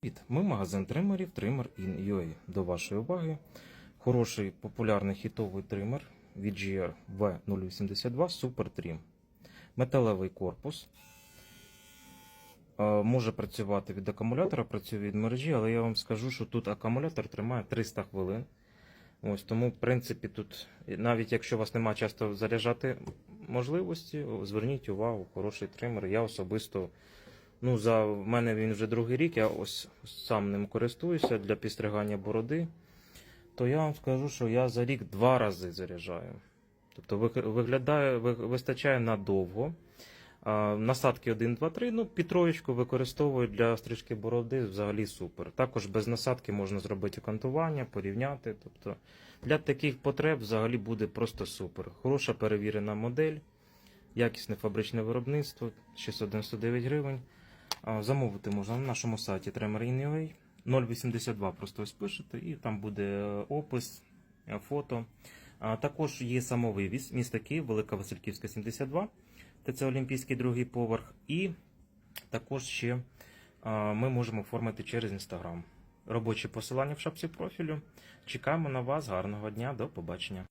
Привіт, ми магазин тримерів Trimmer in До вашої уваги. Хороший популярний хітовий тример VGR V082 Super Trim. Металевий корпус. Е, Може працювати від акумулятора, працює від мережі, але я вам скажу, що тут акумулятор тримає 300 хвилин. Ось тому, в принципі, тут, навіть якщо у вас немає часто заряджати можливості, зверніть увагу, хороший тример. Я особисто Ну, за в мене він вже другий рік, я ось сам ним користуюся для підстригання бороди. То я вам скажу, що я за рік два рази заряджаю. Тобто виглядає, вистачає надовго. А, насадки 1, 2, 3, ну, пітроєчку використовую для стрижки бороди взагалі супер. Також без насадки можна зробити окантування, порівняти. Тобто для таких потреб взагалі буде просто супер. Хороша перевірена модель, якісне фабричне виробництво, 699 гривень. Замовити можна на нашому сайті Tremor.in.ua 082 просто ось пишете, і там буде е, опис, е, фото. Також є самовивіз міста Київ, Велика Васильківська, 72, ТЦ Олімпійський другий поверх. І також ще ми можемо оформити через Інстаграм. Робочі посилання в шапці профілю. Чекаємо на вас. Гарного дня, до побачення.